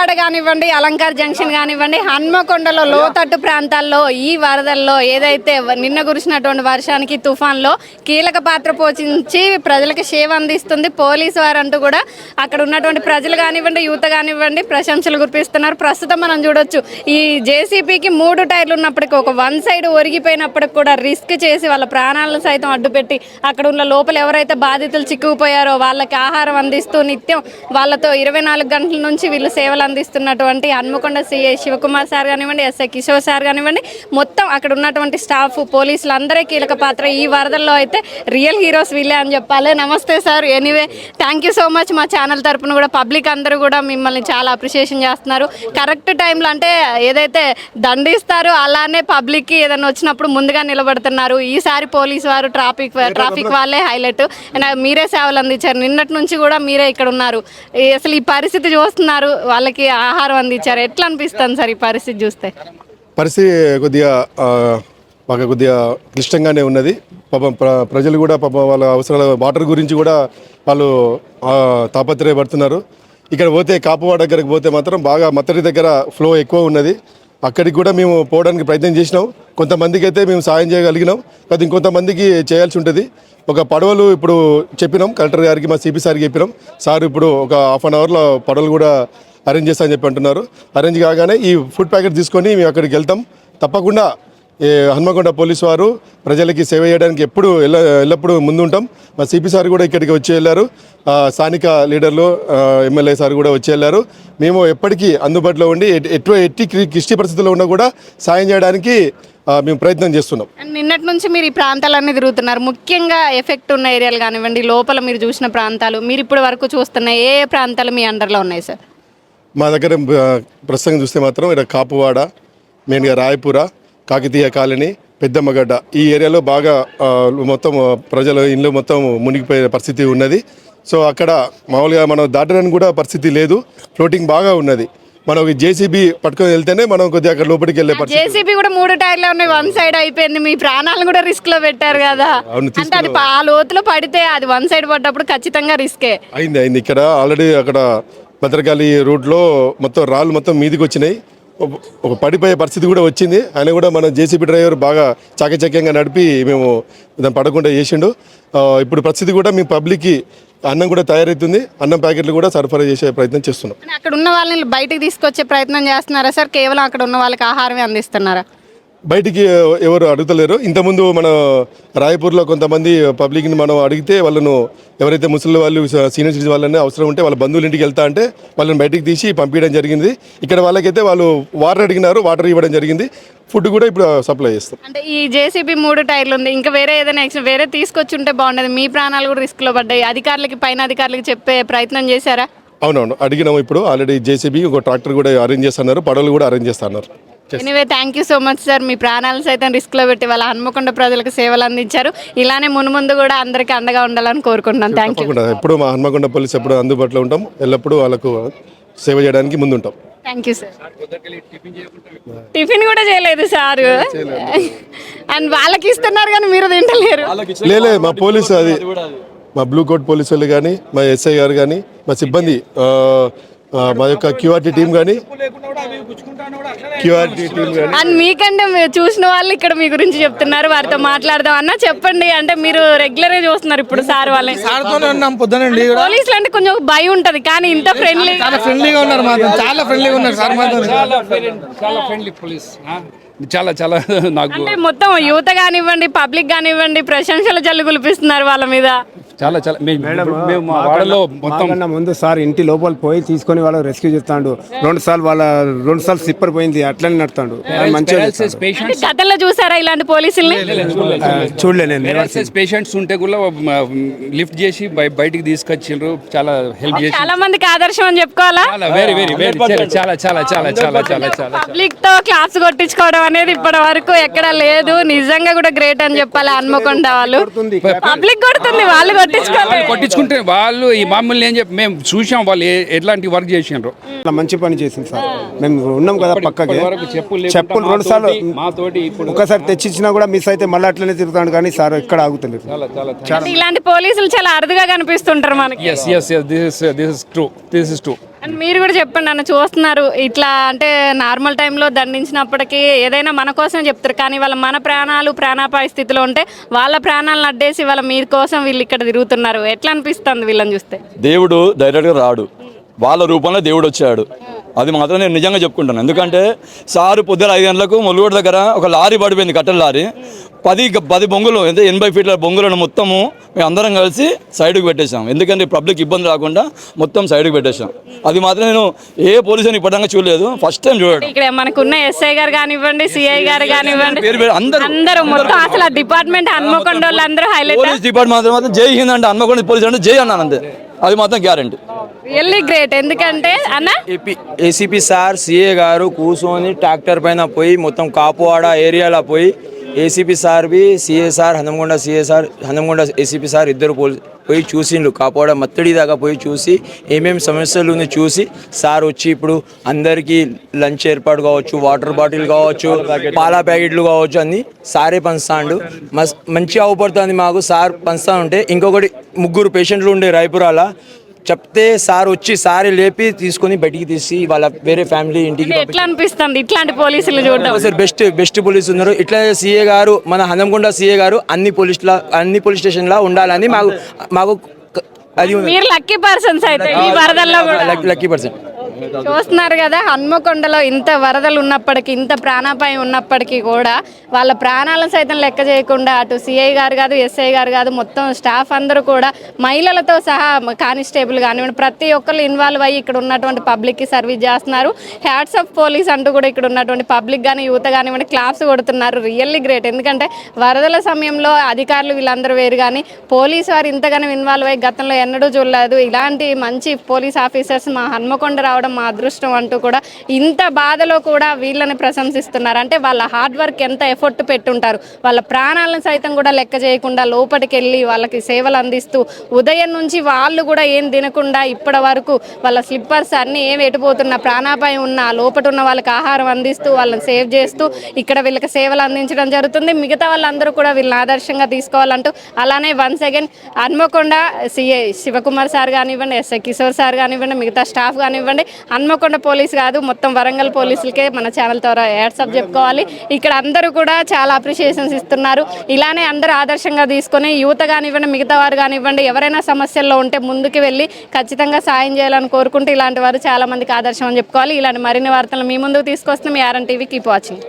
కాపువాడ కానివ్వండి అలంకార్ జంక్షన్ కానివ్వండి హన్మకొండలో లోతట్టు ప్రాంతాల్లో ఈ వరదల్లో ఏదైతే నిన్న కురిసినటువంటి వర్షానికి తుఫాన్లో కీలక పాత్ర పోషించి ప్రజలకు సేవ అందిస్తుంది. పోలీసు వారంటూ కూడా అక్కడ ఉన్నటువంటి ప్రజలు కానివ్వండి యువత కానివ్వండి ప్రశంసలు కురిపిస్తున్నారు. ప్రస్తుతం మనం చూడొచ్చు ఈ జేసీపీకి మూడు టైర్లు ఉన్నప్పటికీ ఒక వన్ సైడ్ ఒరిగిపోయినప్పటికి కూడా రిస్క్ చేసి వాళ్ళ ప్రాణాలను సైతం అడ్డుపెట్టి అక్కడ ఉన్న లోపల ఎవరైతే బాధితులు చిక్కుకుపోయారో వాళ్ళకి ఆహారం అందిస్తూ నిత్యం వాళ్ళతో ఇరవై నాలుగు గంటల నుంచి వీళ్ళు సేవలు అందిస్తున్నటువంటి హన్మకొండ సిఐ శివకుమార్ సార్ కానివ్వండి ఎస్ఐ కిషోర్ సార్ కానివ్వండి మొత్తం అక్కడ ఉన్నటువంటి స్టాఫ్ పోలీసులు అందరే కీలక పాత్ర ఈ వరదల్లో అయితే రియల్ హీరోస్ వీళ్ళే అని చెప్పాలి. నమస్తే sir. Anyway thank you so much మా ఛానల్ తరపున కూడా పబ్లిక్ అందరూ కూడా మిమ్మల్ని చాలా అప్రిషియేషన్ చేస్తున్నారు. కరెక్ట్ టైంలో అంటే ఏదైతే దండిస్తారో అలానే పబ్లిక్కి ఏదైనా వచ్చినప్పుడు ముందుగా నిలబడుతున్నారు. ఈసారి పోలీసు వారు ట్రాఫిక్ ట్రాఫిక్ వాళ్ళే హైలైట్. మీరే సేవలు అందించారు. నిన్నటి నుంచి కూడా మీరే ఇక్కడ ఉన్నారు. అసలు ఈ పరిస్థితి చూస్తున్నారు. వాళ్ళకి ఆహారం అందించారు. ఎట్లా అనిపిస్తుంది సార్ ఈ పరిస్థితి చూస్తే? పరిస్థితి కొద్దిగా మాకు కొద్దిగా క్లిష్టంగానే ఉన్నది. పాపం ప్ర ప్రజలు కూడా పాపం వాళ్ళ అవసరాల వాటర్ గురించి కూడా వాళ్ళు తాపత్రయపడుతున్నారు. ఇక్కడ పోతే కాపువా దగ్గరకు పోతే మాత్రం బాగా మత్తడి దగ్గర ఫ్లో ఎక్కువ ఉన్నది. అక్కడికి కూడా మేము పోవడానికి ప్రయత్నం చేసినాం. కొంతమందికి అయితే మేము సాయం చేయగలిగినాం. కాదు ఇంకొంతమందికి చేయాల్సి ఉంటుంది. ఒక పడవలు ఇప్పుడు చెప్పినాం. కలెక్టర్ గారికి మా సిపి సార్కి చెప్పినాం. సార్ ఇప్పుడు ఒక హాఫ్ అన్ అవర్లో పడవలు కూడా అరేంజ్ చేస్తామని చెప్పి అంటున్నారు. అరేంజ్ కాగానే ఈ ఫుడ్ ప్యాకెట్ తీసుకొని మేము అక్కడికి వెళ్తాం. తప్పకుండా ఈ హన్మకొండ పోలీసు వారు ప్రజలకి సేవ చేయడానికి ఎప్పుడు ఎల్ల ఎల్లప్పుడూ ముందుంటాం. మా సిపి సార్ కూడా ఇక్కడికి వచ్చి వెళ్ళారు. స్థానిక లీడర్లు ఎమ్మెల్యే సార్ కూడా వచ్చి వెళ్ళారు. మేము ఎప్పటికీ అందుబాటులో ఉండి ఎటు ఎట్టి క్రి- పరిస్థితుల్లో ఉన్నా కూడా సాయం చేయడానికి మేము ప్రయత్నం చేస్తున్నాం. అండ్ నిన్నటి నుంచి మీరు ఈ ప్రాంతాలన్నీ తిరుగుతున్నారు. ముఖ్యంగా ఎఫెక్ట్ ఉన్న ఏరియాలు కానివ్వండి లోపల మీరు చూసిన ప్రాంతాలు మీరు ఇప్పటి వరకు చూస్తున్న ఏ ఏ ప్రాంతాలు మీ అండర్లో ఉన్నాయి సార్? మా దగ్గర ప్రస్తుతం చూస్తే మాత్రం ఇక్కడ కాపువాడ మెయిన్గా రాయపుర కాకతీయ కాలనీ పెద్దమ్మగడ్డ ఈ ఏరియాలో బాగా మొత్తం ప్రజల ఇల్లు మొత్తం మునిగిపోయే పరిస్థితి ఉన్నది. సో అక్కడ మామూలుగా మనం దాటడానికి కూడా పరిస్థితి లేదు. ఫ్లోటింగ్ బాగా ఉన్నది. మనం జేసీబీ పట్టుకొని వెళ్తేనే మనం కొద్దిగా అక్కడ లోపలికి వెళ్ళే జేసీబీ కూడా మూడు టైర్లు ఉన్నాయి. వన్ సైడ్ అయిపోయింది. మీ ప్రాణాలను కూడా రిస్క్లో పెట్టారు కదా. అంటే అది ఆ లోతులో పడితే అది వన్ సైడ్ పడ్డప్పుడు ఖచ్చితంగా రిస్కే. అయింది అయింది. ఇక్కడ ఆల్రెడీ అక్కడ భద్రకాళి రోడ్లో మొత్తం రాళ్ళు మొత్తం మీదికి వచ్చినాయి ఒక- పడిపోయే పరిస్థితి కూడా వచ్చింది. ఆయన కూడా మన జేసీబీ డ్రైవర్ బాగా చాకచక్యంగా నడిపి మేము దాన్ని పడకుండా చేసిండు. ఇప్పుడు పరిస్థితి కూడా మీ పబ్లిక్కి అన్నం కూడా తయారవుతుంది అన్నం ప్యాకెట్లు కూడా సరఫరా చేసే ప్రయత్నం చేస్తున్నాం. అక్కడ ఉన్న వాళ్ళని బయటకు తీసుకొచ్చే ప్రయత్నం చేస్తున్నారా సార్? కేవలం అక్కడ ఉన్న వాళ్ళకి ఆహారమే అందిస్తున్నారా? బయటికి ఎవరు అడుగుతలేరు. ఇంతకుముందు మన రాయపూర్లో కొంతమంది పబ్లిక్ని మనం అడిగితే వాళ్ళను ఎవరైతే ముసలి వాళ్ళు సీనియర్ సిటిజన్ వాళ్ళని అవసరం ఉంటే వాళ్ళ బంధువుల ఇంటికి వెళ్తా అంటే వాళ్ళని బయటికి తీసి పంపించడం జరిగింది. ఇక్కడ వాళ్ళకైతే వాళ్ళు వాటర్ అడిగినారు వాటర్ ఇవ్వడం జరిగింది. ఫుడ్ కూడా ఇప్పుడు సప్లై చేస్తాం. అంటే ఈ జేసీబీ మూడు టైర్లు ఉంది. ఇంకా వేరే ఏదైనా ఎక్స్ట్రా వేరే తీసుకొచ్చి ఉంటే బాగుండేది. మీ ప్రాణాలు కూడా రిస్క్లో పడ్డాయి. అధికారులకి పైన అధికారులకి చెప్పే ప్రయత్నం చేశారా? అవునవును. అడిగినాము ఇప్పుడు. ఆల్రెడీ జేసీబీ ఒక ట్రాక్టర్ కూడా అరేంజ్ చేస్తున్నారు. పడవలు కూడా అరేంజ్ చేస్తున్నారు. Anyway thank you so much sir మీ ప్రాణాలు సైతం రిస్క్లో పెట్టి వాళ్ళ హన్మకొండ ప్రజలకు సేవలు అందించారు. ఇలానే మున్ముందు కూడా అందరికీ అండగా ఉండాలని కోరుకుంటున్నాను. థ్యాంక్ యూ ఎప్పుడు మా హన్మకొండ పోలీస్ ఎప్పుడు అందుబాటులో ఉంటాం. ఎల్లప్పుడూ వాళ్ళకు సేవ చేయడానికి ముందుంటాం. థ్యాంక్ యూ సార్ టిఫిన్ కూడా చేయలేదు సార్. అండ్ వాళ్ళకి ఇస్తున్నారు కానీ మీరు తింటలేరు. లేలే మా పోలీసు అది మా బ్లూ కోట్ పోలీసు వాళ్ళు కానీ మా ఎస్ఐ గారు కానీ మా సిబ్బంది మా యొక్క క్యూఆర్టీ టీం కానీ క్యూఆర్టీ టీం కానీ అండ్ మీకంటే మీరు చూసిన వాళ్ళు ఇక్కడ మీ గురించి చెప్తున్నారు వారితో మాట్లాడదాం అన్న చెప్పండి. అంటే మీరు రెగ్యులర్గా చూస్తున్నారు ఇప్పుడు సార్ వాళ్ళని. సార్తోనే ఉన్నాం పొద్దునండి పోలీసులు అంటే కొంచెం భయం ఉంటది కానీ ఇంత ఫ్రెండ్లీ చాలా ఫ్రెండ్లీగా ఉన్నారు చాలా ఫ్రెండ్లీగా ఉన్నారు సార్ చాలా ఫ్రెండ్ చాలా ఫ్రెండ్లీ పోలీస్ చాలా చాలా నాకు అంటే మొత్తం యువత కానివ్వండి పబ్లిక్ కానివ్వండి ప్రశంసలు జల్లు కులిపిస్తున్నారు వాళ్ళ మీద. చాలా చాలా. మేము మా వాడలో మొత్తం ముందు సార్ ఇంటి లోపల పోయి తీసుకొని వాళ్ళు రెస్క్యూ చేస్తాడు. రెండు సార్లు వాళ్ళ రెండు సార్లు సిప్పర్ పోయింది అట్లనే నడుతాడు మంచిగా గతంలో చూసారా ఇలాంటి పోలీసుల్ని? ఆ, చూడలే నేను పెరాలసిస్ పేషెంట్స్ ఉంటే కూడా లిఫ్ట్ చేసి బయ- బయటికి తీసుకొచ్చిండ్రు చాలా హెల్ప్ చేసి చాలా మందికి ఆదర్శం అని చెప్పుకోవాలా? చాలా వెరీ వెరీ వెరీ చాలా చాలా చాలా చాలా చాలా చాలా పబ్లిక్తో క్లాస్ కొట్టించుకోవడం అనేది ఇప్పటి వరకు ఎక్కడ లేదు. నిజంగా కూడా గ్రేట్ అని చెప్పాలి హన్మకొండ వాళ్ళు. పబ్లిక్ కొడుతుంది. వాళ్ళు కొట్టించుకోవాలి. వాళ్ళు కొట్టించుకుంటే వాళ్ళు ఈ మామూలు ఏం చెప్పి మేము చూసాం వాళ్ళు ఎట్లాంటి వర్క్ చేసిండ్రు. అట్లా మంచి పని చేసింది సార్. మేము ఉన్నాం కదా పక్కకి. చెప్పులు చెప్పులు రెండు సార్లు ఒకసారి తెచ్చిచ్చినా కూడా మిస్ అయితే మళ్ళీ అట్లనే తిరుగుతాడు కానీ సార్ ఎక్కడ ఆగుతలేదు. చాలా చాలా అంటే ఇలాంటి పోలీసులు చాలా అరుదుగా కనిపిస్తుంటారు మనకి. Yes yes yes this is this is true this is true and మీరు కూడా చెప్పండి నన్ను చూస్తున్నారు. ఇట్లా అంటే నార్మల్ టైంలో దండించినప్పటికీ ఏదైనా మన కోసం చెప్తారు. కానీ వాళ్ళ మన ప్రాణాలు ప్రాణాపాయ స్థితిలో ఉంటే వాళ్ళ ప్రాణాలను అడ్డేసి వాళ్ళ మీరు కోసం వీళ్ళు ఇక్కడ తిరుగుతున్నారు. ఎట్లా అనిపిస్తుంది వీళ్ళని చూస్తే? దేవుడు డైరెక్ట్గా రాడు. వాళ్ళ రూపంలో దేవుడు వచ్చాడు. అది మాత్రం నేను నిజంగా చెప్పుకుంటాను. ఎందుకంటే సారు పొద్దున ఐదు గంటలకు ములుగోడు దగ్గర ఒక లారీ పడిపోయింది కట్టెల లారీ. పది పది బొంగులు అంటే ఎనభై ఫీట్ల బొంగులను మొత్తము మేము అందరం కలిసి సైడ్కి పెట్టేశాం. ఎందుకంటే పబ్లిక్ ఇబ్బంది రాకుండా మొత్తం సైడ్కి పెట్టేశాం. అది మాత్రం నేను ఏ పోలీసుని ఇప్పటిదాకా చూడలేదు. ఫస్ట్ టైం చూడడం. ఇక్కడ మనకున్న ఎస్ఐ గారు కానివ్వండి సిఐ గారు కానివ్వండి అందరూ. మొత్తం అసలు డిపార్ట్మెంట్ హన్మకొండ వాళ్ళందరూ హైలైట్ పోలీస్ డిపార్ట్మెంట్ మాత్రం మాత్రం జై హింద్ అంటే హన్మకొండ పోలీస్ అంటే జై అన్నాను అంతే. అది మాత్రం గ్యారంటీ. రియల్లీ గ్రేట్ ఎందుకంటే అన్న? ఏపీ ఏసీపీ సార్ సిఏ గారు కూర్చొని ట్రాక్టర్ పైన పోయి మొత్తం కాపువాడ ఏరియాలో పోయి ACP sir B CSR Hanamkonda CSR Hanamkonda ACP sir ఇద్దరు పోల్ పోయి చూసిండు కాపువాడ మత్తడి దాకా పోయి చూసి ఏమేమి సమస్యలు ఉంది చూసి సార్ వచ్చి ఇప్పుడు అందరికీ లంచ్ ఏర్పాటు కావచ్చు వాటర్ బాటిల్ కావచ్చు పాల ప్యాకెట్లు కావచ్చు అన్ని సారే పంచుతాండు. మస్ మంచిగా అవపడుతుంది మాకు. సార్ పంచుతా ఉంటే ఇంకొకటి ముగ్గురు పేషెంట్లు ఉండే రాయపురాల. చెప్తే సార్ వచ్చి సారి లేపి తీసుకొని బయటికి తీసి వాళ్ళ వేరే ఫ్యామిలీ ఇంటికి ఎట్లా అనిపిస్తుంది ఇట్లాంటి పోలీసులు చూడడం? సార్ బెస్ట్ బెస్ట్ పోలీస్ ఉన్నారు. ఇట్లా సీఏ గారు మన హనంకొండ సీఏ గారు అన్ని పోలీస్ అన్ని పోలీస్ స్టేషన్ లా ఉండాలని మాకు మాకు అది మీరు లక్కీ పర్సన్స్ అయితే ఈ వరదల్లో కూడా. లక్కీ పర్సన్ చూస్తున్నారు కదా హన్మకొండలో ఇంత వరదలు ఉన్నప్పటికీ ఇంత ప్రాణాపాయం ఉన్నప్పటికీ కూడా వాళ్ళ ప్రాణాలను సైతం లెక్క చేయకుండా అటు సిఐ గారు కాదు ఎస్ఐ గారు కాదు మొత్తం స్టాఫ్ అందరూ కూడా మహిళలతో సహా కానిస్టేబుల్ కానివ్వండి ప్రతి ఒక్కరు ఇన్వాల్వ్ అయ్యి ఇక్కడ ఉన్నటువంటి పబ్లిక్కి సర్వీస్ చేస్తున్నారు. హ్యాట్స్ ఆఫ్ పోలీస్ అంటూ కూడా ఇక్కడ ఉన్నటువంటి పబ్లిక్ కానీ యువత కానివ్వండి క్లాప్స్ కొడుతున్నారు. రియల్లీ గ్రేట్ ఎందుకంటే వరదల సమయంలో అధికారులు వీళ్ళందరూ వేరు కానీ పోలీస్ వారు ఇంతగానో ఇన్వాల్వ్ అయ్యి గతంలో ఎన్నడూ చూడలేదు. ఇలాంటి మంచి పోలీస్ ఆఫీసర్స్ మా హన్మకొండ రావడం మా అదృష్టం అంటూ కూడా ఇంత బాధలో కూడా వీళ్ళని ప్రశంసిస్తున్నారు. అంటే వాళ్ళ హార్డ్ వర్క్ ఎంత ఎఫర్ట్ పెట్టుంటారు. వాళ్ళ ప్రాణాలను సైతం కూడా లెక్క చేయకుండా లోపలికి వెళ్ళి వాళ్ళకి సేవలు అందిస్తూ ఉదయం నుంచి వాళ్ళు కూడా ఏం తినకుండా ఇప్పటి వరకు వాళ్ళ స్లిప్పర్స్ అన్నీ ఏం ఎటుపోతున్నా ప్రాణాపాయం ఉన్న లోపట ఉన్న వాళ్ళకి ఆహారం అందిస్తూ వాళ్ళని సేవ్ చేస్తూ ఇక్కడ వీళ్ళకి సేవలు అందించడం జరుగుతుంది. మిగతా వాళ్ళందరూ కూడా వీళ్ళని ఆదర్శంగా తీసుకోవాలంటూ అలానే once again Hanamkonda CI Shivakumar sir కానివ్వండి ఎస్ఐ కిషోర్ సార్ కానివ్వండి మిగతా స్టాఫ్ కానివ్వండి హన్మకొండ పోలీస్ కాదు మొత్తం వరంగల్ పోలీసులకే మన ఛానల్ ద్వారా యాడ్సప్ చెప్పుకోవాలి. ఇక్కడ అందరూ కూడా చాలా అప్రిషియేషన్స్ ఇస్తున్నారు. ఇలానే అందరూ ఆదర్శంగా తీసుకొని యువత కానివ్వండి మిగతా వారు కానివ్వండి ఎవరైనా సమస్యల్లో ఉంటే ముందుకు వెళ్ళి ఖచ్చితంగా సాయం చేయాలని కోరుకుంటూ ఇలాంటి వారు చాలా మందికి ఆదర్శం అని చెప్పుకోవాలి. ఇలాంటి మరిన్ని వార్తలు మీ ముందుకు తీసుకొస్తున్నాం. మీ ఆర్ఎన్ టీవీ కీప్ వాచింగ్